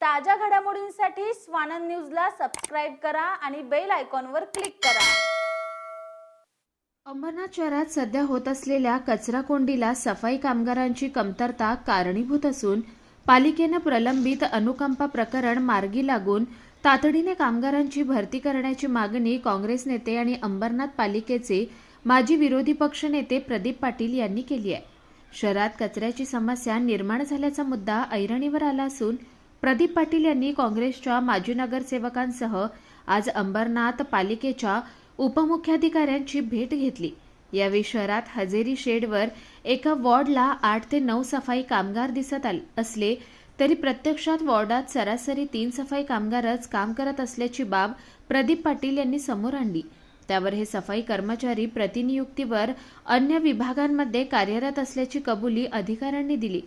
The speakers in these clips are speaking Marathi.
ताज्या घडामोडींसाठी स्वानंद न्यूजला सबस्क्राईब करा आणि बेल आयकॉनवर क्लिक करा. अंबरनाथ शहरात सध्या होत असलेल्या कचरा कोंडीला सफाई कामगारांची कमतरता कारणीभूत असून पालिकेनं प्रलंबित अनुकंपा प्रकरण मार्गी लागून तातडीने कामगारांची भरती करण्याची मागणी काँग्रेस नेते आणि अंबरनाथ पालिकेचे माजी विरोधी पक्ष नेते प्रदीप पाटील यांनी केली आहे. शहरात कचऱ्याची समस्या निर्माण झाल्याचा मुद्दा ऐरणीवर आला असून प्रदीप पाटील यांनी काँग्रेसच्या माजी नगरसेवकांसह आज अंबरनाथ पालिकेच्या उपमुख्याधिकाऱ्यांची भेट घेतली. यावेळी शहरात हजेरी शेडवर एका वॉर्डला आठ ते नऊ सफाई कामगार दिसत असले तरी प्रत्यक्षात वॉर्डात सरासरी तीन सफाई कामगारच काम करत असल्याची बाब प्रदीप पाटील यांनी समोर आणली. त्यावर हे सफाई कर्मचारी प्रतिनियुक्तीवर अन्य विभागांमध्ये कार्यरत असल्याची कबुली अधिकाऱ्यांनी दिली.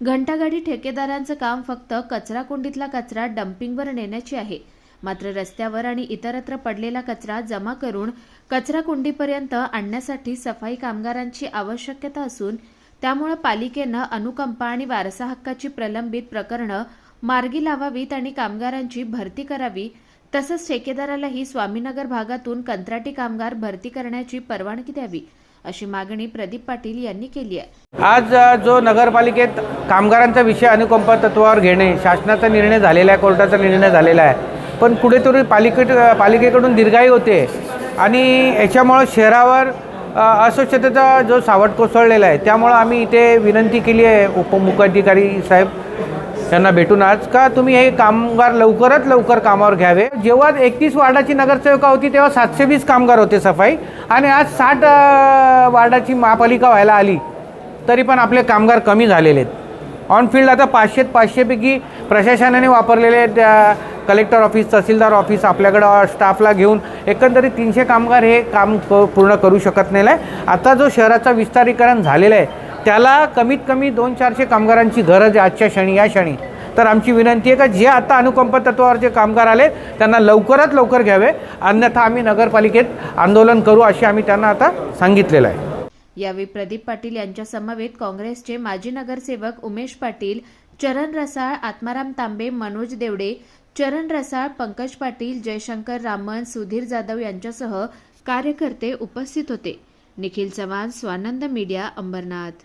घंटागाडी ठेकेदारांचं काम फक्त कचरा कुंडीतला कचरा डम्पिंगवर नेण्याची आहे. मात्र रस्त्यावर आणि इतरत्र पडलेला कचरा जमा करून कचरा कुंडीपर्यंत आणण्यासाठी सफाई कामगारांची आवश्यकता असून त्यामुळे पालिकेनं अनुकंपा आणि वारसा हक्काची प्रलंबित प्रकरणं मार्गी लावावीत आणि कामगारांची भरती करावी तसंच ठेकेदारालाही स्वामीनगर भागातून कंत्राटी कामगार भरती करण्याची परवानगी द्यावी. अशी मागणी प्रदीप पाटील यांनी केली आहे. आज जो नगरपालिकेत कामगारांचा विषय अनुकंपा तत्वावर घेणे शासनाचा निर्णय झालेला आहे कोर्टाचा निर्णय झालेला आहे पण कुठेतरी पालिके पालिकेकडून दीर्घाई होते आणि याच्यामुळं शहरावर अस्वच्छतेचा जो सावट कोसळलेला आहे त्यामुळं आम्ही इथे विनंती केली आहे उपमुख्याधिकारी साहेब त्यांना भेटून आज का तुम्ही हे कामगार लवकरात लवकर कामावर घ्यावे? जेव्हा एकतीस वार्डाची नगरसेविका होती तेव्हा सातशे वीस कामगार होते सफाई. आणि आज साठ वार्डाची महापालिका व्हायला आली तरी पण आपले कामगार कमी झालेले आहेत. ऑन फील्ड आता पाचशे पाचशेपैकी प्रशासनाने वापरलेले त्या कलेक्टर ऑफिस तहसीलदार ऑफिस आपल्याकडं स्टाफला घेऊन एकंदरीत तीनशे कामगार हे काम क पूर्ण करू शकत नाही आहे आता जो शहराचा विस्तारीकरण झालेलं आहे त्याला कमीत कमी दोन चारशे कामगारांची गरज आहे आजच्या क्षणी या क्षणी. तर आमची विनंती आहे का जे आता अनुकंप तत्वावर जे कामगार आले त्यांना लवकरात लवकर घ्यावे. अन्यथा आम्ही नगरपालिकेत आंदोलन करू असे आम्ही त्यांना आता सांगितलेलं आहे. यावेळी प्रदीप पाटील यांच्या समवेत काँग्रेसचे माजी नगरसेवक उमेश पाटील चरण रसाळ आत्माराम तांबे मनोज देवडे चरण रसाळ पंकज पाटील जयशंकर रामन सुधीर जाधव यांच्यासह कार्यकर्ते उपस्थित होते. निखिल चव्हाण स्वानंद मीडिया अंबरनाथ.